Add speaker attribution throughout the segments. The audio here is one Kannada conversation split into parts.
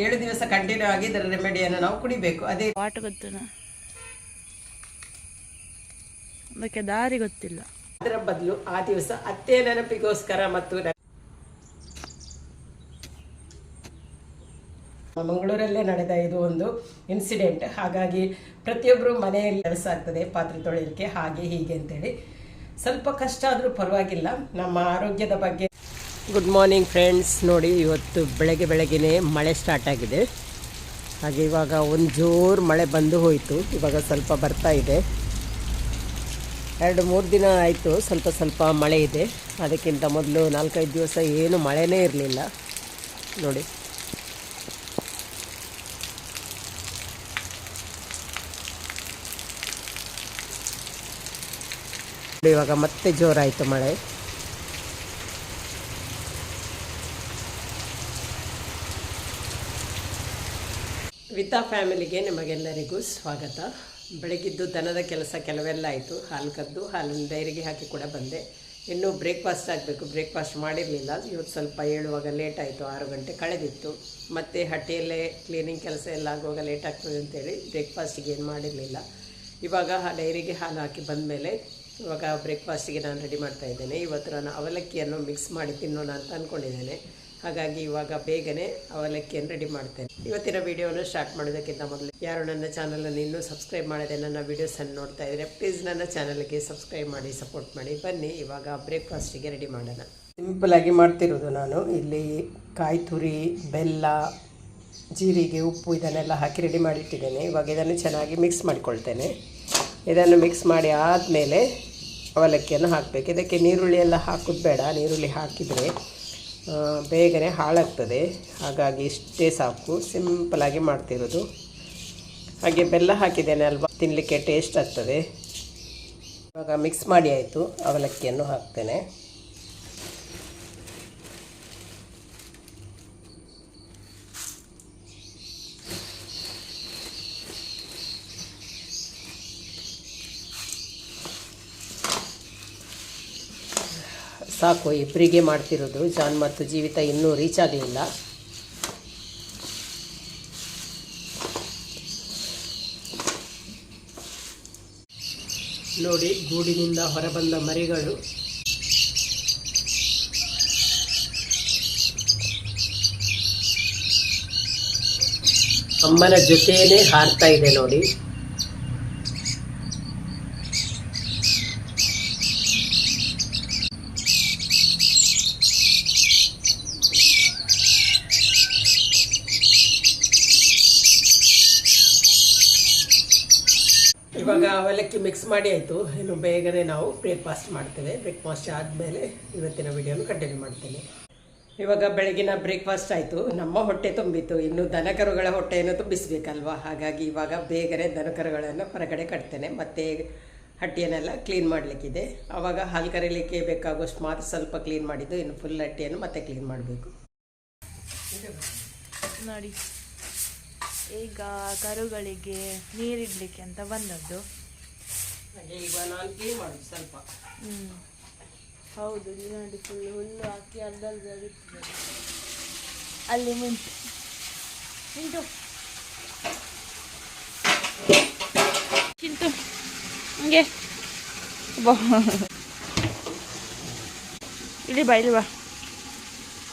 Speaker 1: ಏಳು ದಿವಸ ಕಂಟಿನ್ಯೂ ಆಗಿ ಇದರ ರೆಮಿಡಿಯನ್ನು ನಾವು ಕುಡಿಬೇಕು. ಅದೇ
Speaker 2: ವಾಟ್ ಗೊತ್ತಿಲ್ಲ ಅದಕ್ಕೆ ದಾರಿ ಗೊತ್ತಿಲ್ಲ.
Speaker 1: ಅದರ ಬದಲು ಆ ದಿವಸ ಅತ್ತೆ ನೆನಪಿಗೋಸ್ಕರ ಮತ್ತು ಮಂಗಳೂರಲ್ಲೇ ನಡೆದ ಇದು ಒಂದು ಇನ್ಸಿಡೆಂಟ್ ಹಾಗಾಗಿ ಪ್ರತಿಯೊಬ್ಬರು ಮನೆಯಲ್ಲಿ ಕೆಲಸ ಆಗ್ತದೆ ಪಾತ್ರೆ ತೊಳೆಯಲಿಕ್ಕೆ ಹಾಗೆ ಹೀಗೆ ಅಂತೇಳಿ. ಸ್ವಲ್ಪ ಕಷ್ಟ ಆದರೂ ಪರವಾಗಿಲ್ಲ. ನಮ್ಮ ಆರೋಗ್ಯದ ಬಗ್ಗೆ ಗುಡ್ ಮಾರ್ನಿಂಗ್ ಫ್ರೆಂಡ್ಸ್ ನೋಡಿ, ಇವತ್ತು ಬೆಳಗ್ಗೆ ಬೆಳಗ್ಗೆನೇ ಮಳೆ ಸ್ಟಾರ್ಟ್ ಆಗಿದೆ. ಹಾಗೆ ಇವಾಗ ಒಂದು ಜೋರು ಮಳೆ ಬಂದು ಹೋಯಿತು. ಇವಾಗ ಸ್ವಲ್ಪ ಬರ್ತಾ ಇದೆ. ಎರಡು, ಮೂರು ದಿನ ಆಯಿತು. ಸ್ವಲ್ಪ ಸ್ವಲ್ಪ ಮಳೆ ಇದೆ. ಅದಕ್ಕಿಂತ ಮೊದಲು ನಾಲ್ಕೈದು ದಿವಸ ಏನು ಮಳೆನೇ ಇರಲಿಲ್ಲ. ನೋಡಿ, ಇವಾಗ ಮತ್ತೆ ಜೋರಾಯಿತು ಮಳೆ. ವಿತಾ ಫ್ಯಾಮಿಲಿಗೆ ನಿಮಗೆಲ್ಲರಿಗೂ ಸ್ವಾಗತ. ಬೆಳಗಿದ್ದು ದನದ ಕೆಲಸ ಕೆಲವೆಲ್ಲ ಆಯಿತು. ಹಾಲು ಕದ್ದು, ಹಾಲನ್ನು ಡೈರಿಗೆ ಹಾಕಿ ಕೂಡ ಬಂದೆ. ಇನ್ನೂ ಬ್ರೇಕ್ಫಾಸ್ಟ್ ಆಗಬೇಕು. ಬ್ರೇಕ್ಫಾಸ್ಟ್ ಮಾಡಿರಲಿಲ್ಲ. ಇವತ್ತು ಸ್ವಲ್ಪ ಏಳುವಾಗ ಲೇಟ್ ಆಯಿತು. ಆರು ಗಂಟೆ ಕಳೆದಿತ್ತು. ಮತ್ತು ಹಟ್ಟಿಯಲ್ಲೇ ಕ್ಲೀನಿಂಗ್ ಕೆಲಸ ಎಲ್ಲ ಆಗುವಾಗ ಲೇಟ್ ಆಗ್ತದೆ ಅಂತೇಳಿ ಬ್ರೇಕ್ಫಾಸ್ಟಿಗೆ ಏನು ಮಾಡಿರಲಿಲ್ಲ. ಇವಾಗ ಆ ಡೈರಿಗೆ ಹಾಲು ಹಾಕಿ ಬಂದಮೇಲೆ ಇವಾಗ ಬ್ರೇಕ್ಫಾಸ್ಟಿಗೆ ನಾನು ರೆಡಿ ಮಾಡ್ತಾ ಇದ್ದೇನೆ. ಇವತ್ತು ನಾನು ಅವಲಕ್ಕಿಯನ್ನು ಮಿಕ್ಸ್ ಮಾಡಿ ತಿನ್ನೋಣ ಅಂತ ಅಂದ್ಕೊಂಡಿದ್ದೇನೆ ಹಾಗಾಗಿ ಇವಾಗ ಬೇಗನೆ ಅವಲಕ್ಕಿಯನ್ನು ರೆಡಿ ಮಾಡ್ತೇನೆ. ಇವತ್ತಿನ ವಿಡಿಯೋನ ಸ್ಟಾರ್ಟ್ ಮಾಡೋದಕ್ಕಿಂತ ಮೊದಲು ಯಾರು ನನ್ನ ಚಾನಲನ್ನು ಇನ್ನೂ ಸಬ್ಸ್ಕ್ರೈಬ್ ಮಾಡಿದೆ ನನ್ನ ವೀಡಿಯೋಸನ್ನು ನೋಡ್ತಾ ಇದ್ದರೆ ಪ್ಲೀಸ್ ನನ್ನ ಚಾನಲ್ಗೆ ಸಬ್ಸ್ಕ್ರೈಬ್ ಮಾಡಿ ಸಪೋರ್ಟ್ ಮಾಡಿ. ಬನ್ನಿ, ಇವಾಗ ಬ್ರೇಕ್ಫಾಸ್ಟಿಗೆ ರೆಡಿ ಮಾಡೋಣ. ಸಿಂಪಲಾಗಿ ಮಾಡ್ತಿರೋದು ನಾನು. ಇಲ್ಲಿ ಕಾಯಿ ತುರಿ ಬೆಲ್ಲ, ಜೀರಿಗೆ, ಉಪ್ಪು ಇದನ್ನೆಲ್ಲ ಹಾಕಿ ರೆಡಿ ಮಾಡಿಟ್ಟಿದ್ದೇನೆ. ಇವಾಗ ಇದನ್ನು ಚೆನ್ನಾಗಿ ಮಿಕ್ಸ್ ಮಾಡಿಕೊಳ್ತೇನೆ. ಇದನ್ನು ಮಿಕ್ಸ್ ಮಾಡಿ ಆದಮೇಲೆ ಅವಲಕ್ಕಿಯನ್ನು ಹಾಕಬೇಕು. ಇದಕ್ಕೆ ನೀರುಳ್ಳಿ ಎಲ್ಲ ಹಾಕೋದು ಬೇಡ. ನೀರುಳ್ಳಿ ಹಾಕಿದರೆ ಬೇಗನೆ ಹಾಳಾಗ್ತದೆ. ಹಾಗಾಗಿ ಇಷ್ಟೇ ಸಾಕು. ಸಿಂಪಲಾಗಿ ಮಾಡ್ತಿರೋದು. ಹಾಗೆ ಬೆಲ್ಲ ಹಾಕಿದ್ದೇನೆ ಅಲ್ವಾ? ತಿನ್ನಲಿಕ್ಕೆ ಟೇಸ್ಟ್ ಆಗ್ತದೆ. ಇವಾಗ ಮಿಕ್ಸ್ ಮಾಡಿ ಆಯಿತು. ಅವಲಕ್ಕಿಯನ್ನು ಹಾಕ್ತೇನೆ. ಸಾಕು ಇಬ್ಬರಿಗೆ ಮಾಡ್ತಿರೋದು. ಜಾನ್ ಮತ್ತು ಜೀವಿತ ಇನ್ನೂ ರೀಚ್ ಆಗಲಿಲ್ಲ ನೋಡಿ, ಗೂಡಿನಿಂದ ಹೊರಬಂದ ಮರಿಗಳು. ಅಮ್ಮನ ಜೊತೆಯೇ ಹಾರ್ತಾ ಇದೆ ನೋಡಿ. ಇವಾಗ ಅವಲಕ್ಕಿ ಮಿಕ್ಸ್ ಮಾಡಿ ಆಯಿತು. ಇನ್ನು ಬೇಗನೆ ನಾವು ಬ್ರೇಕ್ಫಾಸ್ಟ್ ಮಾಡ್ತೇವೆ. ಬ್ರೇಕ್ಫಾಸ್ಟ್ ಆದಮೇಲೆ ಇವತ್ತಿನ ವಿಡಿಯೋನ ಕಂಟಿನ್ಯೂ ಮಾಡ್ತೇನೆ. ಇವಾಗ ಬೆಳಗಿನ ಬ್ರೇಕ್ಫಾಸ್ಟ್ ಆಯಿತು. ನಮ್ಮ ಹೊಟ್ಟೆ ತುಂಬಿತ್ತು. ಇನ್ನು ದನಕರುಗಳ ಹೊಟ್ಟೆಯನ್ನು ತುಂಬಿಸಬೇಕಲ್ವಾ? ಹಾಗಾಗಿ ಇವಾಗ ಬೇಗನೆ ದನಕರುಗಳನ್ನು ಹೊರಗಡೆ ಕಟ್ತೇನೆ. ಮತ್ತು ಹಟ್ಟಿಯನ್ನೆಲ್ಲ ಕ್ಲೀನ್ ಮಾಡಲಿಕ್ಕಿದೆ. ಆವಾಗ ಹಾಲು ಕರೀಲಿಕ್ಕೆ ಬೇಕಾಗುವಷ್ಟು ಮಾತ್ರ ಸ್ವಲ್ಪ ಕ್ಲೀನ್ ಮಾಡಿದ್ದು. ಇನ್ನು ಫುಲ್ ಹಟ್ಟಿಯನ್ನು ಮತ್ತೆ ಕ್ಲೀನ್ ಮಾಡಬೇಕು.
Speaker 2: ನೋಡಿ. ಈಗ ಕರುಗಳಿಗೆ ನೀರಿಡ್ಲಿಕ್ಕೆ ಅಂತ ಬಂದದ್ದು.
Speaker 1: ಈಗ ನಾನು ಕ್ಲೀನ್ ಮಾಡೋದು ಸ್ವಲ್ಪ.
Speaker 2: ಹ್ಮ್. ಹೌದು ನೋಡಿ ಫುಲ್ ಹುಲ್ಲು ಹಾಕಿ ಅರ್ಧರ್ಧ ಬಿಟ್ಟಿದ್ದಾರೆ ಅಲ್ಲಿ ಮುಂಚೆ ಮಿಂಟು ಚಿಂಟು ಹಂಗೆ. ಇಲ್ಲಿ ಬಾ ಇಲ್ಲಿ ಬಾ.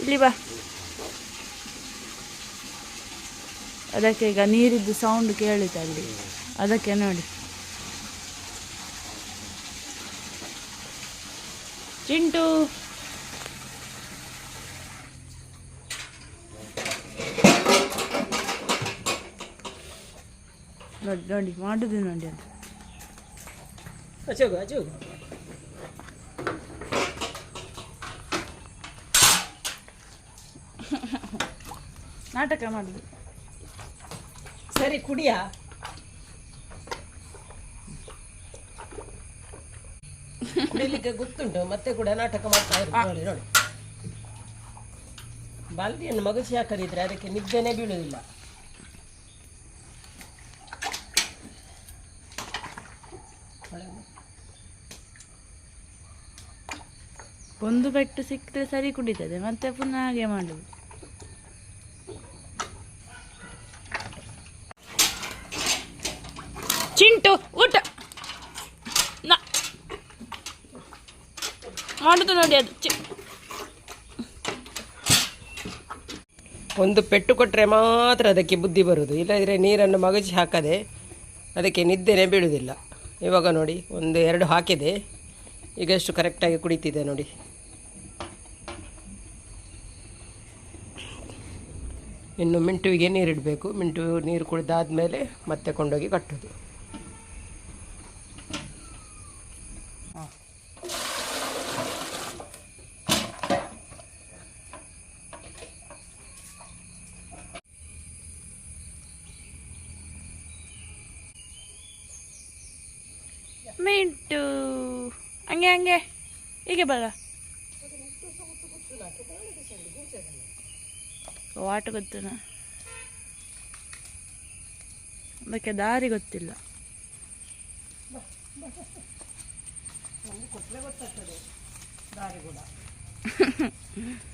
Speaker 2: ಇಲ್ಲಿ ಬಾ. ಅದಕ್ಕೆ ಈಗ ನೀರಿದ್ದು ಸೌಂಡ್ ಕೇಳಿತು ಅಲ್ಲಿ. ಅದಕ್ಕೆ ನೋಡಿ. ಚಿಂಟು. ನೋಡಿ ನೋಡಿ ಮಾಡುದು ನೋಡಿ ಅದು.
Speaker 1: ಅಚೋಗು ಅಚೋಗು
Speaker 2: ನಾಟಕ ಮಾಡುದು.
Speaker 1: ಸರಿ ಕುಡಿಯ? ಕುಡಿಲಿಕ್ಕೆ ಗೊತ್ತುಂಟು ಮತ್ತೆ ಕೂಡ ನಾಟಕ ಮಾಡ್ತಾ ಇರೋದು ನೋಡಿ ನೋಡಿ. ಬಾಲ್ದಿಯನ್ನು ಮಗಸಿ ಹಾಕದಿದ್ರೆ ಅದಕ್ಕೆ ನಿದ್ದೆನೆ ಬೀಳುವುದಿಲ್ಲ.
Speaker 2: ಒಂದು ಪೆಟ್ಟು ಸಿಕ್ಕಿದ್ರೆ ಸರಿ ಕುಡಿತದೆ ಮತ್ತೆ ಪುನಃ ಹಾಗೆ ಮಾಡುದು ಚಿಂಟು ಊಟ ನ ಮಾಡುದು ನೋಡಿ ಅದು.
Speaker 1: ಒಂದು ಪೆಟ್ಟು ಕೊಟ್ಟರೆ ಮಾತ್ರ ಅದಕ್ಕೆ ಬುದ್ಧಿ ಬರುವುದು. ಇಲ್ಲದಿದ್ದರೆ ನೀರನ್ನು ಮಗಚಿ ಹಾಕದೆ ಅದಕ್ಕೆ ನಿದ್ದೆನೆ ಬೀಳುವುದಿಲ್ಲ. ಇವಾಗ ನೋಡಿ, ಒಂದು ಎರಡು ಹಾಕಿದೆ. ಈಗ ಎಷ್ಟು ಕರೆಕ್ಟಾಗಿ ಕುಡಿತಿದೆ ನೋಡಿ. ಇನ್ನು ಮಿಂಟುವಿಗೆ ನೀರಿಡಬೇಕು. ಮಿಂಟು ನೀರು ಕುಡಿದಾದ್ಮೇಲೆ ಮತ್ತೆ ಕೊಂಡೋಗಿ ಕಟ್ಟೋದು.
Speaker 2: ಮಿಂಟು. ಹಂಗೆ ಹಂಗೆ. ಹೀಗೆ ಬರ. ವಾಟ ಗೊತ್ತನ? ಅದಕ್ಕೆ ದಾರಿ ಗೊತ್ತಿಲ್ಲ.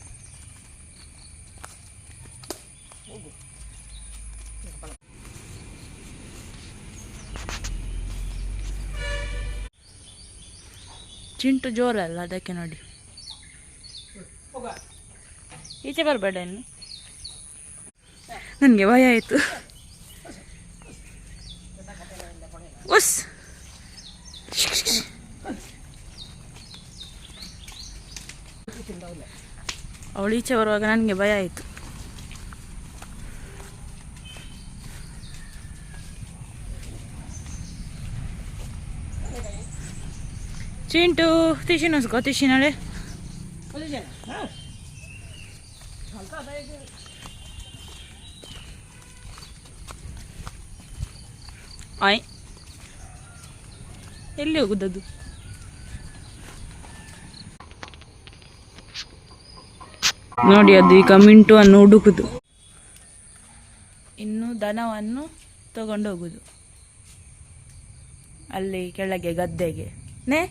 Speaker 2: ಚಿಂಟು ಜೋರಲ್ಲ, ಅದಕ್ಕೆ ನೋಡಿ. ಈಚೆ ಬರಬೇಡ ಇನ್ನು. ನನಗೆ ಭಯ ಆಯಿತು. ಉಸ್ ಅವಳು ಈಚೆ ಬರುವಾಗ ನನಗೆ ಭಯ ಆಯಿತು. ಚಿಂಟು ತಿಶಿನಸ್ಕೋ ತಿಶಿನಳೆ ಆಯ್. ಎಲ್ಲಿ ಹೋಗುದದು? ನೋಡಿ ಅದು ಈಗ ಮಿಂಟು ಅನ್ನು ಹುಡುಕುದು. ಇನ್ನು ದನವನ್ನು ತಗೊಂಡೋಗುದು ಅಲ್ಲಿ ಕೆಳಗೆ ಗದ್ದೆಗೆ. ನೇ?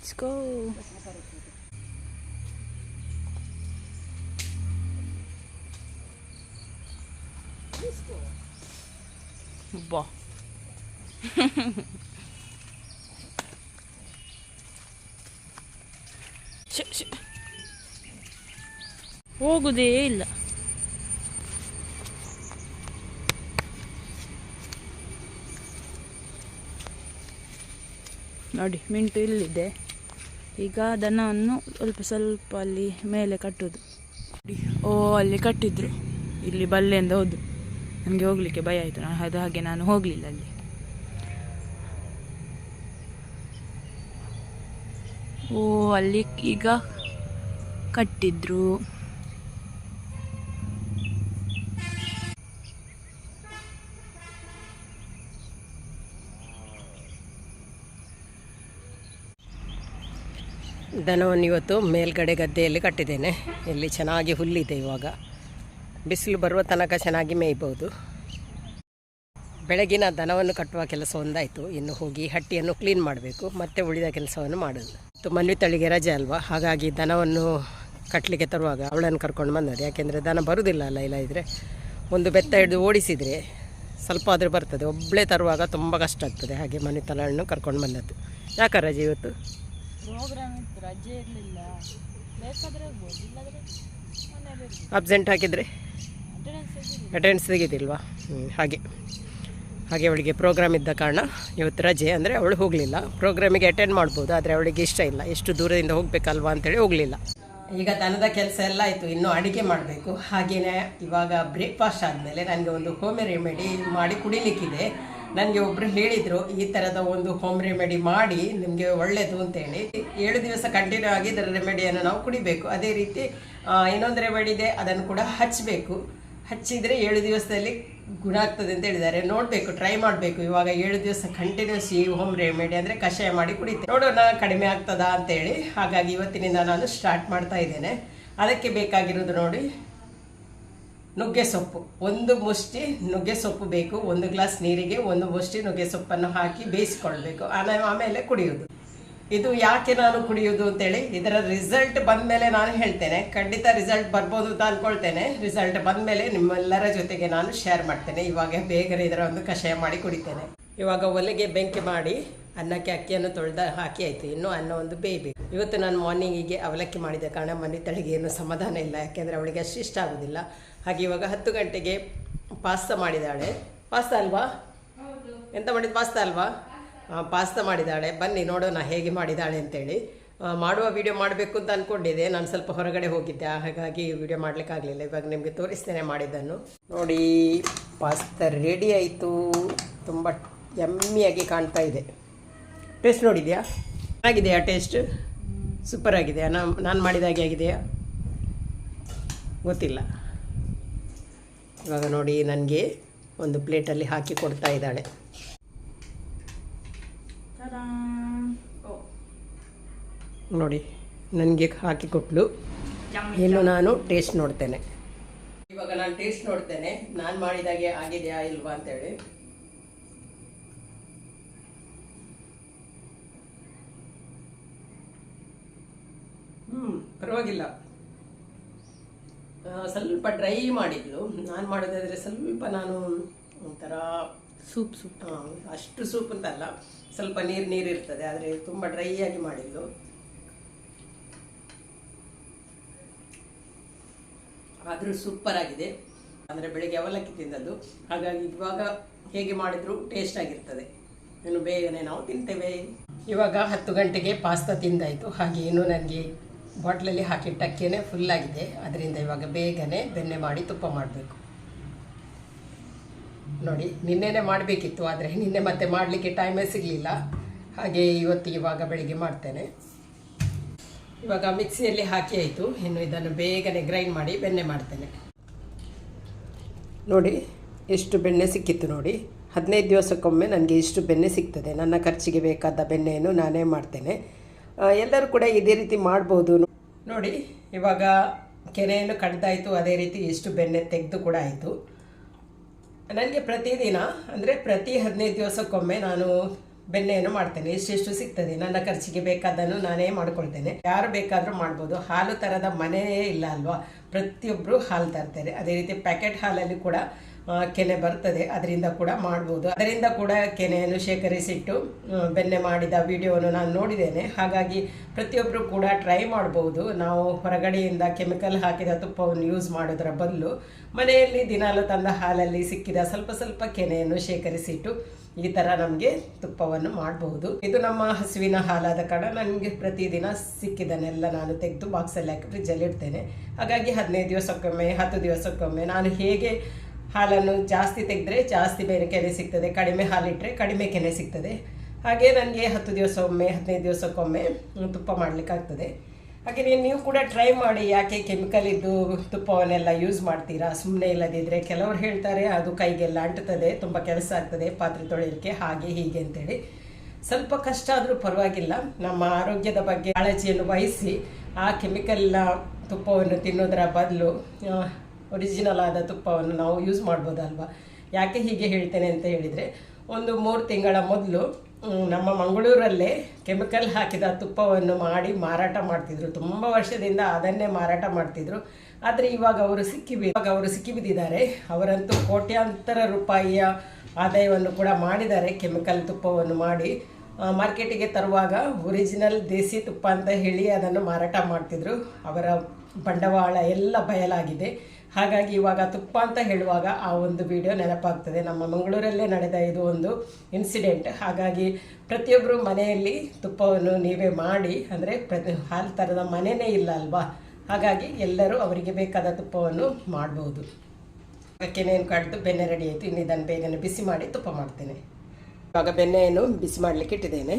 Speaker 2: Let's go. ಶ್ಶ್. ಹೋಗುದೇ ಇಲ್ಲ ನೋಡಿ ಮಿಂಟು ಇಲ್ಲಿದೆ ಈಗ ದನವನ್ನು ಸ್ವಲ್ಪ ಸ್ವಲ್ಪ ಅಲ್ಲಿ ಮೇಲೆ ಕಟ್ಟುದು. ಓ, ಅಲ್ಲಿ ಕಟ್ಟಿದ್ರು. ಇಲ್ಲಿ ಬಲ್ಲೆಯಿಂದ ಹೋದು ನನಗೆ ಹೋಗ್ಲಿಕ್ಕೆ ಭಯ ಆಯಿತು. ನಾನು ಅದು ಹಾಗೆ ನಾನು ಹೋಗಲಿಲ್ಲ ಅಲ್ಲಿ. ಓ, ಅಲ್ಲಿ ಈಗ ಕಟ್ಟಿದ್ರು.
Speaker 1: ದನವನ್ನು ಇವತ್ತು ಮೇಲ್ಗಡೆ ಗದ್ದೆಯಲ್ಲಿ ಕಟ್ಟಿದ್ದೇನೆ. ಇಲ್ಲಿ ಚೆನ್ನಾಗಿ ಹುಲ್ಲಿದೆ ಇವಾಗ. ಬಿಸಿಲು ಬರುವ ತನಕ ಚೆನ್ನಾಗಿ ಮೇಯ್ಬೋದು. ಬೆಳಗಿನ ದನವನ್ನು ಕಟ್ಟುವ ಕೆಲಸ ಒಂದಾಯಿತು. ಇನ್ನು ಹೋಗಿ ಹಟ್ಟಿಯನ್ನು ಕ್ಲೀನ್ ಮಾಡಬೇಕು. ಮತ್ತೆ ಉಳಿದ ಕೆಲಸವನ್ನು ಮಾಡೋದು. ಮತ್ತು ಮನ್ವಿ ತಳಿಗೆ ರಜೆ ಅಲ್ವಾ? ಹಾಗಾಗಿ ದನವನ್ನು ಕಟ್ಟಲಿಕ್ಕೆ ತರುವಾಗ ಅವಳನ್ನು ಕರ್ಕೊಂಡು ಬಂದದ್ದು. ಯಾಕೆಂದರೆ ದನ ಬರುವುದಿಲ್ಲ ಅಲ್ಲ, ಇಲ್ಲ ಇದ್ದರೆ ಒಂದು ಬೆತ್ತ ಹಿಡಿದು ಓಡಿಸಿದರೆ ಸ್ವಲ್ಪ ಆದರೂ ಬರ್ತದೆ. ಒಬ್ಬಳೇ ತರುವಾಗ ತುಂಬ ಕಷ್ಟ ಆಗ್ತದೆ. ಹಾಗೆ ಮನೆ ತಲನ್ನು ಕರ್ಕೊಂಡು ಬಂದದ್ದು. ಯಾಕೆ ರಜೆ ಇವತ್ತು?
Speaker 2: ಪ್ರೋಗ್ರಾಮ್ ಇತ್ತು ರಜೆ ಇರಲಿಲ್ಲ. ಬೇಕಾದ್ರೆ ಹೋಗ್ಬೋದು ಇಲ್ಲಾದ್ರೆ ಮನೇಲಿ
Speaker 1: ಅಬ್ಸೆಂಟ್ ಹಾಕಿದರೆ?
Speaker 2: ಅಟೆಂಡೆನ್ಸ್
Speaker 1: ಅಟೆಂಡೆನ್ಸ್ ತೆಗೆದಿಲ್ವಾ? ಹಾಗೆ. ಹಾಗೆ ಅವಳಿಗೆ ಪ್ರೋಗ್ರಾಮ್ ಇದ್ದ ಕಾರಣ ಇವತ್ತು ರಜೆ. ಅಂದರೆ ಅವಳು ಹೋಗಲಿಲ್ಲ. ಪ್ರೋಗ್ರಾಮಿಗೆ ಅಟೆಂಡ್ ಮಾಡ್ಬೋದು ಆದರೆ ಅವಳಿಗೆ ಇಷ್ಟ ಇಲ್ಲ. ಎಷ್ಟು ದೂರದಿಂದ ಹೋಗಬೇಕಲ್ವಾ ಅಂತೇಳಿ ಹೋಗಲಿಲ್ಲ. ಈಗ ತನದ ಕೆಲಸ ಎಲ್ಲ ಆಯಿತು ಇನ್ನೂ ಅಡುಗೆ ಮಾಡಬೇಕು. ಹಾಗೆಯೇ ಇವಾಗ ಬ್ರೇಕ್ಫಾಸ್ಟ್ ಆದಮೇಲೆ ನನಗೆ ಒಂದು ಹೋಮ್ ರೆಮಿಡಿ ಮಾಡಿ ಕುಡಿಲಿಕ್ಕಿದೆ. ನನಗೆ ಒಬ್ಬರು ಹೇಳಿದರು ಈ ಥರದ ಒಂದು ಹೋಮ್ ರೆಮಿಡಿ ಮಾಡಿ, ನಿಮಗೆ ಒಳ್ಳೆಯದು ಅಂತೇಳಿ. ಏಳು ದಿವಸ ಕಂಟಿನ್ಯೂ ಆಗಿ ಇದರ ರೆಮಿಡಿಯನ್ನು ನಾವು ಕುಡಿಬೇಕು. ಅದೇ ರೀತಿ ಇನ್ನೊಂದು ರೆಮಿಡಿ ಇದೆ, ಅದನ್ನು ಕೂಡ ಹಚ್ಚಬೇಕು ಹಚ್ಚಿದರೆ ಏಳು ದಿವಸದಲ್ಲಿ ಗುಣ ಆಗ್ತದೆ ಅಂತ ಹೇಳಿದ್ದಾರೆ. ನೋಡಬೇಕು ಟ್ರೈ ಮಾಡಬೇಕು. ಇವಾಗ ಏಳು ದಿವಸ ಕಂಟಿನ್ಯೂಸ್ ಈ ಹೋಮ್ ರೆಮಿಡಿ ಅಂದರೆ ಕಷಾಯ ಮಾಡಿ ಕುಡಿತೆ ನೋಡೋಣ, ಕಡಿಮೆ ಆಗ್ತದಾ ಅಂತೇಳಿ. ಹಾಗಾಗಿ ಇವತ್ತಿನಿಂದ ನಾನು ಸ್ಟಾರ್ಟ್ ಮಾಡ್ತಾ ಇದ್ದೇನೆ. ಅದಕ್ಕೆ ಬೇಕಾಗಿರೋದು ನೋಡಿ. ನುಗ್ಗೆ ಸೊಪ್ಪು. ಒಂದು ಮುಷ್ಟಿ ನುಗ್ಗೆ ಸೊಪ್ಪು ಬೇಕು. ಒಂದು ಗ್ಲಾಸ್ ನೀರಿಗೆ ಒಂದು ಮುಷ್ಟಿ ನುಗ್ಗೆ ಸೊಪ್ಪನ್ನು ಹಾಕಿ ಬೇಯಿಸ್ಕೊಳ್ಬೇಕು. ಆಮೇಲೆ ಕುಡಿಯೋದು ಇದು ಯಾಕೆ ನಾನು ಕುಡಿಯೋದು ಅಂತೇಳಿ, ಇದರ ರಿಸಲ್ಟ್ ಬಂದಮೇಲೆ ನಾನು ಹೇಳ್ತೇನೆ. ಖಂಡಿತ ರಿಸಲ್ಟ್ ಬರ್ಬೋದು ಅಂತ ಅಂದ್ಕೊಳ್ತೇನೆ ರಿಸಲ್ಟ್ ಬಂದಮೇಲೆ ನಿಮ್ಮೆಲ್ಲರ ಜೊತೆಗೆ ನಾನು ಶೇರ್ ಮಾಡ್ತೇನೆ. ಇವಾಗ ಬೇಗನೆ ಇದರ ಒಂದು ಕಷಾಯ ಮಾಡಿ ಕುಡಿತೇನೆ. ಇವಾಗ ಒಲೆಗೆ ಬೆಂಕಿ ಮಾಡಿ ಅನ್ನಕ್ಕೆ ಅಕ್ಕಿಯನ್ನು ತೊಳೆದ ಹಾಕಿ ಆಯಿತು. ಇನ್ನೂ ಅನ್ನ ಒಂದು ಬೇಯಬೇಕು ಇವತ್ತು ನಾನು ಮಾರ್ನಿಂಗಿಗೆ ಅವಲಕ್ಕಿ ಮಾಡಿದ ಕಾರಣ ಮನೆ ತಳಿಗೆ ಏನು ಸಮಾಧಾನ ಇಲ್ಲ. ಯಾಕೆಂದರೆ ಅವಳಿಗೆ ಅಷ್ಟು ಇಷ್ಟ ಆಗೋದಿಲ್ಲ. ಹಾಗೆ ಇವಾಗ ಹತ್ತು ಗಂಟೆಗೆ ಪಾಸ್ತಾ ಮಾಡಿದಾಳೆ. ಪಾಸ್ತಾ ಅಲ್ವಾ? ಎಂತ ಮಾಡಿದ ಪಾಸ್ತಾ ಅಲ್ವಾ? ಪಾಸ್ತಾ ಮಾಡಿದ್ದಾಳೆ ಬನ್ನಿ ನೋಡೋಣ ಹೇಗೆ ಮಾಡಿದ್ದಾಳೆ ಅಂತೇಳಿ. ಮಾಡುವ ವಿಡಿಯೋ ಮಾಡಬೇಕು ಅಂತ ಅಂದ್ಕೊಂಡಿದ್ದೆ ನಾನು ಸ್ವಲ್ಪ ಹೊರಗಡೆ ಹೋಗಿದ್ದೆ. ಹಾಗಾಗಿ ವಿಡಿಯೋ ಮಾಡಲಿಕ್ಕಾಗಲಿಲ್ಲ. ಇವಾಗ ನಿಮಗೆ ತೋರಿಸ್ತೇನೆ ಮಾಡಿದ್ದನ್ನು. ನೋಡಿ ಪಾಸ್ತಾ ರೆಡಿ ಆಯಿತು. ತುಂಬ ಯಮ್ಮಿಯಾಗಿ ಕಾಣ್ತಾ ಇದೆ. ಟೇಸ್ಟ್ ನೋಡಿದ್ಯಾ? ಚೆನ್ನಾಗಿದೆಯಾ ಟೇಸ್ಟ್? ಸೂಪರ್ ಆಗಿದೆಯಾ? ನಾನು ನಾನು ಮಾಡಿದ ಹಾಗೆ ಆಗಿದೆಯಾ? ಗೊತ್ತಿಲ್ಲ. ಇವಾಗ ನೋಡಿ ನನಗೆ ಒಂದು ಪ್ಲೇಟಲ್ಲಿ ಹಾಕಿ ಕೊಡ್ತಾ ಇದ್ದಾಳೆ. ನೋಡಿ ನನಗೆ ಹಾಕಿ ಕೊಟ್ಲು. ಇನ್ನು ನಾನು ಟೇಸ್ಟ್ ನೋಡ್ತೇನೆ. ಇವಾಗ ನಾನು ಟೇಸ್ಟ್ ನೋಡ್ತೇನೆ. ನಾನು ಮಾಡಿದಾಗೆ ಆಗಿದೆಯಾ ಇಲ್ವಾ ಅಂತೇಳಿ ಹ್ಞೂ ಪರವಾಗಿಲ್ಲ. ಸ್ವಲ್ಪ ಡ್ರೈ ಮಾಡಿದ್ಲು. ನಾನು ಮಾಡೋದಾದ್ರೆ ಸ್ವಲ್ಪ ನಾನು ಒಂಥರ
Speaker 2: ಸೂಪ್ ಸೂಪ್
Speaker 1: ಅಷ್ಟು ಸೂಪ್ ಅಂತಲ್ಲ ಸ್ವಲ್ಪ ನೀರು ನೀರು ಇರ್ತದೆ ಆದರೆ ತುಂಬ ಡ್ರೈ ಆಗಿ ಮಾಡಿದ್ಲು. ಆದರೂ ಸೂಪರ್ ಆಗಿದೆ. ಅಂದರೆ ಬೆಳಿಗ್ಗೆ ಅವಲಕ್ಕಿ ತಿಂದದ್ದು. ಹಾಗಾಗಿ ಇವಾಗ ಹೇಗೆ ಮಾಡಿದ್ರು ಟೇಸ್ಟ್ ಆಗಿರ್ತದೆ. ಇನ್ನು ಬೇಗನೆ ನಾವು ತಿಂತೇವೆ. ಇವಾಗ ಹತ್ತು ಗಂಟೆಗೆ ಪಾಸ್ತಾ ತಿಂದಾಯಿತು. ಹಾಗೆ ಇನ್ನು ನನಗೆ ಬಾಟ್ಲಲ್ಲಿ ಹಾಕಿಟ್ಟ ಅಕ್ಕಿಯೇ ಫುಲ್ಲಾಗಿದೆ ಅದರಿಂದ ಇವಾಗ ಬೇಗನೆ ಬೆಣ್ಣೆ ಮಾಡಿ ತುಪ್ಪ ಮಾಡಬೇಕು. ನೋಡಿ, ನಿನ್ನೆನೆ ಮಾಡಬೇಕಿತ್ತು, ಆದರೆ ನಿನ್ನೆ ಮತ್ತೆ ಮಾಡಲಿಕ್ಕೆ ಟೈಮೇ ಸಿಗಲಿಲ್ಲ. ಹಾಗೆ ಇವತ್ತು ಇವಾಗ ಬೆಳಿಗ್ಗೆ ಮಾಡ್ತೇನೆ. ಇವಾಗ ಮಿಕ್ಸಿಯಲ್ಲಿ ಹಾಕಿ ಆಯಿತು. ಇನ್ನು ಇದನ್ನು ಬೇಗನೆ ಗ್ರೈಂಡ್ ಮಾಡಿ ಬೆಣ್ಣೆ ಮಾಡ್ತೇನೆ. ನೋಡಿ, ಎಷ್ಟು ಬೆಣ್ಣೆ ಸಿಕ್ಕಿತ್ತು ನೋಡಿ. ಹದಿನೈದು ದಿವಸಕ್ಕೊಮ್ಮೆ ನನಗೆ ಇಷ್ಟು ಬೆಣ್ಣೆ ಸಿಗ್ತದೆ. ನನ್ನ ಖರ್ಚಿಗೆ ಬೇಕಾದ ಬೆಣ್ಣೆಯನ್ನು ನಾನೇ ಮಾಡ್ತೇನೆ. ಎಲ್ಲರೂ ಕೂಡ ಇದೇ ರೀತಿ ಮಾಡ್ಬೋದು. ನೋಡಿ, ಇವಾಗ ಕೆನೆಯನ್ನು ಕಡ್ದಾಯಿತು, ಅದೇ ರೀತಿ ಎಷ್ಟು ಬೆಣ್ಣೆ ತೆಗೆದು ಕೂಡ ಆಯಿತು. ನನಗೆ ಪ್ರತಿದಿನ, ಅಂದರೆ ಪ್ರತಿ ಹದಿನೈದು ದಿವಸಕ್ಕೊಮ್ಮೆ ನಾನು ಬೆಣ್ಣೆಯನ್ನು ಮಾಡ್ತೇನೆ. ಎಷ್ಟೆಷ್ಟು ಸಿಗ್ತದೆ? ನನ್ನ ಖರ್ಚಿಗೆ ಬೇಕಾದನ್ನು ನಾನೇ ಮಾಡ್ಕೊಳ್ತೇನೆ. ಯಾರು ಬೇಕಾದರೂ ಮಾಡ್ಬೋದು. ಹಾಲು ಥರದ ಮನೆಯೇ ಇಲ್ಲ ಅಲ್ವಾ? ಪ್ರತಿಯೊಬ್ಬರು ಹಾಲು ತರ್ತಾರೆ. ಅದೇ ರೀತಿ ಪ್ಯಾಕೆಟ್ ಹಾಲಲ್ಲಿ ಕೂಡ ಕೆನೆ ಬರ್ತದೆ, ಅದರಿಂದ ಕೂಡ ಮಾಡ್ಬೋದು. ಅದರಿಂದ ಕೂಡ ಕೆನೆಯನ್ನು ಶೇಖರಿಸಿಟ್ಟು ಬೆನ್ನೆ ಮಾಡಿದ ವಿಡಿಯೋವನ್ನು ನಾನು ನೋಡಿದ್ದೇನೆ. ಹಾಗಾಗಿ ಪ್ರತಿಯೊಬ್ಬರು ಕೂಡ ಟ್ರೈ ಮಾಡ್ಬೋದು. ನಾವು ಹೊರಗಡೆಯಿಂದ ಕೆಮಿಕಲ್ ಹಾಕಿದ ತುಪ್ಪವನ್ನು ಯೂಸ್ ಮಾಡೋದರ ಬದಲು ಮನೆಯಲ್ಲಿ ದಿನಾಲು ತಂದ ಹಾಲಲ್ಲಿ ಸಿಕ್ಕಿದ ಸ್ವಲ್ಪ ಸ್ವಲ್ಪ ಕೆನೆಯನ್ನು ಶೇಖರಿಸಿಟ್ಟು ಈ ಥರ ನಮಗೆ ತುಪ್ಪವನ್ನು ಮಾಡಬಹುದು ಇದು ನಮ್ಮ ಹಸುವಿನ ಹಾಲಾದ ಕಾರಣ ನನಗೆ ಪ್ರತಿದಿನ ಸಿಕ್ಕಿದನ್ನೆಲ್ಲ ನಾನು ತೆಗೆದು ಬಾಕ್ಸಲ್ಲಿ ಹಾಕಿ ಫ್ರಿಜ್ಜಲ್ಲಿ ಇಡ್ತೇನೆ. ಹಾಗಾಗಿ ಹದಿನೈದು ದಿವಸಕ್ಕೊಮ್ಮೆ, ಹತ್ತು ದಿವಸಕ್ಕೊಮ್ಮೆ ನಾನು ಹೇಗೆ ಹಾಲನ್ನು ಜಾಸ್ತಿ ತೆಗೆದ್ರೆ ಜಾಸ್ತಿ ಬೇರೆ ಕೆನೆ ಸಿಗ್ತದೆ. ಕಡಿಮೆ ಹಾಲಿಟ್ಟರೆ ಕಡಿಮೆ ಕೆನೆ ಸಿಗ್ತದೆ. ಹಾಗೆ ನನಗೆ ಹತ್ತು ದಿವಸ ಒಮ್ಮೆ, ಹದಿನೈದು ದಿವಸಕ್ಕೊಮ್ಮೆ ತುಪ್ಪ ಮಾಡಲಿಕ್ಕಾಗ್ತದೆ. ಹಾಗೆ ನೀವು ಕೂಡ ಟ್ರೈ ಮಾಡಿ ಯಾಕೆ ಕೆಮಿಕಲ್ ಇದ್ದು ತುಪ್ಪವನ್ನೆಲ್ಲ ಯೂಸ್ ಮಾಡ್ತೀರಾ? ಸುಮ್ಮನೆ ಇಲ್ಲದಿದ್ದರೆ ಕೆಲವರು ಹೇಳ್ತಾರೆ, ಅದು ಕೈಗೆಲ್ಲ ಅಂಟುತ್ತದೆ ತುಂಬ ಕೆಲಸ ಆಗ್ತದೆ, ಪಾತ್ರೆ ತೊಳೆಯಲಿಕ್ಕೆ ಹಾಗೆ ಹೀಗೆ ಅಂತೇಳಿ. ಸ್ವಲ್ಪ ಕಷ್ಟ ಆದರೂ ಪರವಾಗಿಲ್ಲ. ನಮ್ಮ ಆರೋಗ್ಯದ ಬಗ್ಗೆ ಕಾಳಜಿಯನ್ನು ವಹಿಸಿ ಆ ಕೆಮಿಕಲ್ನ ತುಪ್ಪವನ್ನು ತಿನ್ನೋದರ ಬದಲು ಒರಿಜಿನಲ್ ಆದ ತುಪ್ಪವನ್ನು ನಾವು ಯೂಸ್ ಮಾಡ್ಬೋದಲ್ವ? ಯಾಕೆ ಹೀಗೆ ಹೇಳ್ತೇನೆ ಅಂತ ಹೇಳಿದರೆ, ಒಂದು ಮೂರು ತಿಂಗಳ ಮೊದಲು ನಮ್ಮ ಮಂಗಳೂರಲ್ಲೇ ಕೆಮಿಕಲ್ ಹಾಕಿದ ತುಪ್ಪವನ್ನು ಮಾಡಿ ಮಾರಾಟ ಮಾಡ್ತಿದ್ರು. ತುಂಬ ವರ್ಷದಿಂದ ಅದನ್ನೇ ಮಾರಾಟ ಮಾಡ್ತಿದ್ರು. ಆದರೆ ಇವಾಗ ಅವರು ಸಿಕ್ಕಿ ಇವಾಗ ಅವರು ಸಿಕ್ಕಿ ಬಿದ್ದಿದ್ದಾರೆ ಅವರಂತೂ ಕೋಟ್ಯಾಂತರ ರೂಪಾಯಿಯ ಆದಾಯವನ್ನು ಕೂಡ ಮಾಡಿದ್ದಾರೆ ಕೆಮಿಕಲ್ ತುಪ್ಪವನ್ನು ಮಾಡಿ. ಮಾರ್ಕೆಟಿಗೆ ತರುವಾಗ ಒರಿಜಿನಲ್ ದೇಸಿ ತುಪ್ಪ ಅಂತ ಹೇಳಿ ಅದನ್ನು ಮಾರಾಟ ಮಾಡ್ತಿದ್ರು. ಅವರ ಬಂಡವಾಳ ಎಲ್ಲ ಬಯಲಾಗಿದೆ. ಹಾಗಾಗಿ ಇವಾಗ ತುಪ್ಪ ಅಂತ ಹೇಳುವಾಗ ಆ ಒಂದು ವಿಡಿಯೋ ನೆನಪಾಗ್ತದೆ. ನಮ್ಮ ಮಂಗಳೂರಲ್ಲೇ ನಡೆದ ಇದು ಒಂದು ಇನ್ಸಿಡೆಂಟ್ ಹಾಗಾಗಿ ಪ್ರತಿಯೊಬ್ಬರು ಮನೆಯಲ್ಲಿ ತುಪ್ಪವನ್ನು ನೀವೇ ಮಾಡಿ, ಅಂದರೆ ಪ್ರತಿ ಹಾಲು ಥರದ ಮನೆಯೇ ಇಲ್ಲ ಅಲ್ವಾ? ಹಾಗಾಗಿ ಎಲ್ಲರೂ ಅವರಿಗೆ ಬೇಕಾದ ತುಪ್ಪವನ್ನು ಮಾಡ್ಬೋದು. ಕೆನೆಯನ್ನು ಕಡ್ದು ಬೆನ್ನೆ ರೆಡಿ ಆಯಿತು. ಇನ್ನು ಇದನ್ನು ಬೇಗನೆ ಬಿಸಿ ಮಾಡಿ ತುಪ್ಪ ಮಾಡ್ತೇನೆ. ಇವಾಗ ಬೆನ್ನೆಯನ್ನು ಬಿಸಿ ಮಾಡಲಿಕ್ಕೆ ಇಟ್ಟಿದ್ದೇನೆ.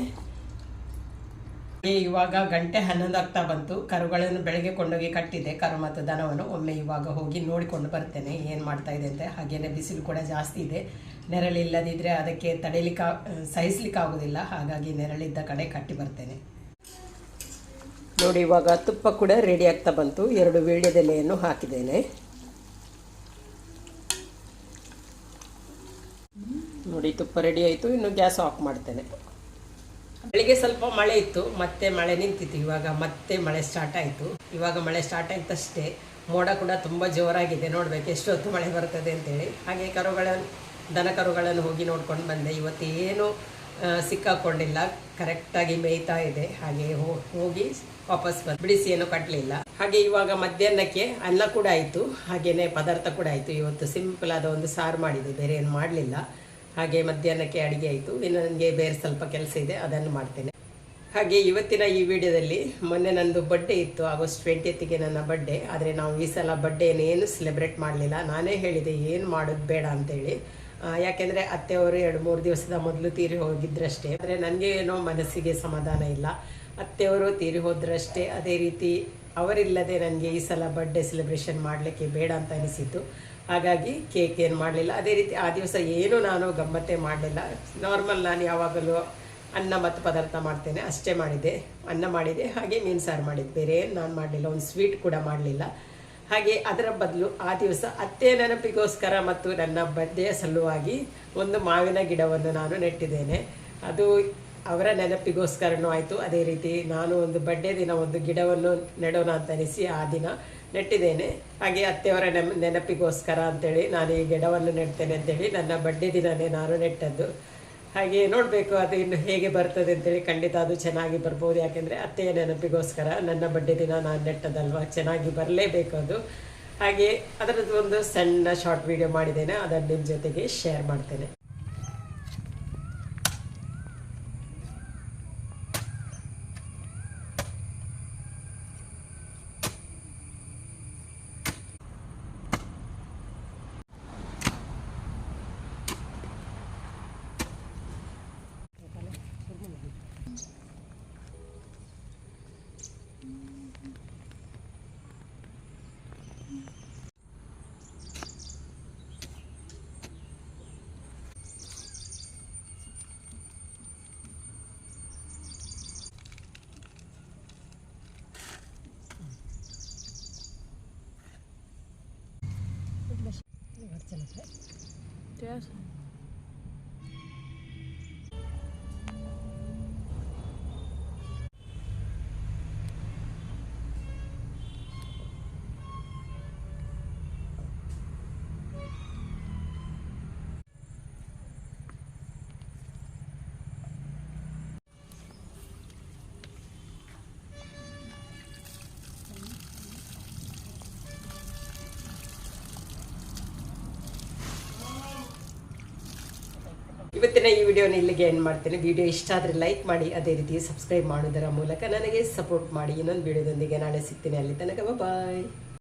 Speaker 1: ಇವಾಗ ಗಂಟೆ ಹನ್ನೊಂದಾಗ್ತಾ ಬಂತು. ಕರುಗಳನ್ನು ಬೆಳಗ್ಗೆ ಕೊಂಡೋಗಿ ಕಟ್ಟಿದೆ. ಕರು ಮತ್ತು ದನವನ್ನು ಒಮ್ಮೆ ಇವಾಗ ಹೋಗಿ ನೋಡಿಕೊಂಡು ಬರ್ತೇನೆ. ಏನು ಮಾಡ್ತಾ ಇದೆ ಅಂತ. ಹಾಗೆಯೇ ಬಿಸಿಲು ಕೂಡ ಜಾಸ್ತಿ ಇದೆ. ನೆರಳಿಲ್ಲದಿದ್ದರೆ ಅದಕ್ಕೆ ತಡೆಯಲಿಕ್ಕೆ ಸಹಿಸ್ಲಿಕ್ಕಾಗೋದಿಲ್ಲ ಹಾಗಾಗಿ ನೆರಳಿದ್ದ ಕಡೆ ಕಟ್ಟಿ ಬರ್ತೇನೆ. ನೋಡಿ, ಇವಾಗ ತುಪ್ಪ ಕೂಡ ರೆಡಿ ಆಗ್ತಾ ಬಂತು. ಎರಡು ವೀಳ್ಯದೆಲೆಯನ್ನು ಹಾಕಿದ್ದೇನೆ. ನೋಡಿ, ತುಪ್ಪ ರೆಡಿ ಆಯಿತು. ಇನ್ನು ಗ್ಯಾಸ್ ಆಫ್ ಮಾಡ್ತೇನೆ. ಬೆಳಿಗ್ಗೆ ಸ್ವಲ್ಪ ಮಳೆ ಇತ್ತು ಮತ್ತೆ ಮಳೆ ನಿಂತಿತ್ತು ಇವಾಗ ಮತ್ತೆ ಮಳೆ ಸ್ಟಾರ್ಟ್ ಆಯಿತು. ಇವಾಗ ಮಳೆ ಸ್ಟಾರ್ಟ್ ಆಯ್ತಷ್ಟೇ. ಮೋಡ ಕೂಡ ತುಂಬ ಜೋರಾಗಿದೆ ನೋಡ್ಬೇಕು ಎಷ್ಟೊತ್ತು ಮಳೆ ಬರ್ತದೆ ಅಂತೇಳಿ. ಹಾಗೆ ಕರುಗಳ ದನ ಕರುಗಳನ್ನು ಹೋಗಿ ನೋಡ್ಕೊಂಡು ಬಂದೆ. ಇವತ್ತು ಏನು ಆ, ಸಿಕ್ಕಾಕೊಂಡಿಲ್ಲ. ಕರೆಕ್ಟಾಗಿ ಮೇಯ್ತಾ ಇದೆ. ಹಾಗೆ ಹೋಗಿ ವಾಪಸ್ ಬಂದು. ಬಿಡಿಸಿ ಏನು ಕಟ್ಟಲಿಲ್ಲ ಹಾಗೆ ಇವಾಗ ಮಧ್ಯಾಹ್ನಕ್ಕೆ ಅನ್ನ ಕೂಡ ಆಯಿತು. ಹಾಗೇನೆ ಪದಾರ್ಥ ಕೂಡ ಆಯಿತು. ಇವತ್ತು ಸಿಂಪಲ್ ಆದ ಒಂದು ಸಾರು ಮಾಡಿದೆ. ಬೇರೆ ಏನು ಮಾಡಲಿಲ್ಲ. ಹಾಗೆ ಮಧ್ಯಾಹ್ನಕ್ಕೆ ಅಡುಗೆ ಆಯಿತು. ಇನ್ನು ನನಗೆ ಬೇರೆ ಸ್ವಲ್ಪ ಕೆಲಸ ಇದೆ, ಅದನ್ನು ಮಾಡ್ತೇನೆ. ಹಾಗೆ ಇವತ್ತಿನ ಈ ವಿಡಿಯೋದಲ್ಲಿ ಮೊನ್ನೆ ನಂದು ಬರ್ಡೇ ಇತ್ತು, ಆಗಸ್ಟ್ ಟ್ವೆಂಟಿಯತ್ಗೆ ನನ್ನ ಬರ್ಡೇ ಆದರೆ ನಾವು ಈ ಸಲ ಬರ್ಡೇ ಏನು ಸೆಲೆಬ್ರೇಟ್ ಮಾಡಲಿಲ್ಲ. ನಾನೇ ಹೇಳಿದೆ, ಏನು ಮಾಡೋದು ಬೇಡ ಅಂತೇಳಿ. ಯಾಕೆಂದರೆ ಅತ್ತೆಯವರು ಎರಡು ಮೂರು ದಿವಸದ ಮೊದಲು ತೀರಿ ಹೋಗಿದ್ರಷ್ಟೇ. ಆದರೆ ನನಗೆ ಏನೋ ಮನಸ್ಸಿಗೆ ಸಮಾಧಾನ ಇಲ್ಲ. ಅತ್ತೆಯವರು ತೀರಿ ಹೋದ್ರಷ್ಟೇ. ಅದೇ ರೀತಿ ಅವರಿಲ್ಲದೆ ನನಗೆ ಈ ಸಲ ಬರ್ಡೇ ಸೆಲೆಬ್ರೇಷನ್ ಮಾಡಲಿಕ್ಕೆ ಬೇಡ ಅಂತ ಅನಿಸಿತು ಹಾಗಾಗಿ ಕೇಕ್ ಏನು ಮಾಡಲಿಲ್ಲ. ಅದೇ ರೀತಿ ಆ ದಿವಸ ಏನು ನಾನು ಗಮ್ಮತ್ತೇ ಮಾಡಲಿಲ್ಲ. ನಾರ್ಮಲ್ ನಾನು ಯಾವಾಗಲೂ ಅನ್ನ ಮತ್ತು ಪದಾರ್ಥ ಮಾಡ್ತೇನೆ. ಅಷ್ಟೇ ಮಾಡಿದ್ದೆ. ಅನ್ನ ಮಾಡಿದೆ ಹಾಗೆ ಮೀನು ಸಾರು ಮಾಡಿದ್ದೆ. ಬೇರೆ ಏನು ನಾನು ಮಾಡಲಿಲ್ಲ. ಒಂದು ಸ್ವೀಟ್ ಕೂಡ ಮಾಡಲಿಲ್ಲ. ಹಾಗೆ ಅದರ ಬದಲು ಆ ದಿವಸ ಅತ್ತೆ ನೆನಪಿಗೋಸ್ಕರ ಮತ್ತು ನನ್ನ ಬಡ್ಡೆಯ ಸಲುವಾಗಿ ಒಂದು ಮಾವಿನ ಗಿಡವನ್ನು ನಾನು ನೆಟ್ಟಿದ್ದೇನೆ. ಅದು ಅವರ ನೆನಪಿಗೋಸ್ಕರನೂ ಆಯಿತು. ಅದೇ ರೀತಿ ನಾನು ಒಂದು ಬಡ್ಡೆ ದಿನ ಒಂದು ಗಿಡವನ್ನು ನೆಡೋಣ ಅಂತ ಅನಿಸಿ ಆ ದಿನ ನೆಟ್ಟಿದ್ದೇನೆ. ಹಾಗೆ ಅತ್ತೆಯವರ ನೆಮ್, ನೆನಪಿಗೋಸ್ಕರ ಅಂತೇಳಿ ನಾನು ಈ ಗಿಡವನ್ನು ನೆಡ್ತೇನೆ ಅಂತೇಳಿ ನನ್ನ ಬಡ್ಡೆ ದಿನನೇ ನಾನು ನೆಟ್ಟದ್ದು. ಹಾಗೆ ನೋಡಬೇಕು ಅದು ಇನ್ನು ಹೇಗೆ ಬರ್ತದೆ ಅಂತೇಳಿ ಖಂಡಿತ ಅದು ಚೆನ್ನಾಗಿ ಬರ್ಬೋದು. ಯಾಕೆಂದರೆ ಅತ್ತೆಯ ನೆನಪಿಗೋಸ್ಕರ ನನ್ನ ಬಡ್ಡೆ ದಿನ ನಾನು ನೆಟ್ಟದಲ್ವಾ ಚೆನ್ನಾಗಿ ಬರಲೇಬೇಕು ಅದು. ಹಾಗೆ ಅದರದ್ದು ಒಂದು ಸಣ್ಣ ಶಾರ್ಟ್ ವಿಡಿಯೋ ಮಾಡಿದ್ದೇನೆ. ಅದನ್ನು ನಿಮ್ಮ ಜೊತೆಗೆ ಶೇರ್ ಮಾಡ್ತೇನೆ. 怎么推？对啊，ಇವತ್ತಿನ ಈ ವಿಡಿಯೋನ ಇಲ್ಲಿಗೆ ಏನು ಮಾಡ್ತೇನೆ. ವಿಡಿಯೋ ಇಷ್ಟ ಆದರೆ ಲೈಕ್ ಮಾಡಿ, ಅದೇ ರೀತಿ ಸಬ್ಸ್ಕ್ರೈಬ್ ಮಾಡೋದರ ಮೂಲಕ ನನಗೆ ಸಪೋರ್ಟ್ ಮಾಡಿ. ಇನ್ನೊಂದು ವಿಡಿಯೋದೊಂದಿಗೆ ನಾಳೆ ಸಿಗ್ತೀನಿ. ಅಲ್ಲಿ ತನಕ ಬಾಯ್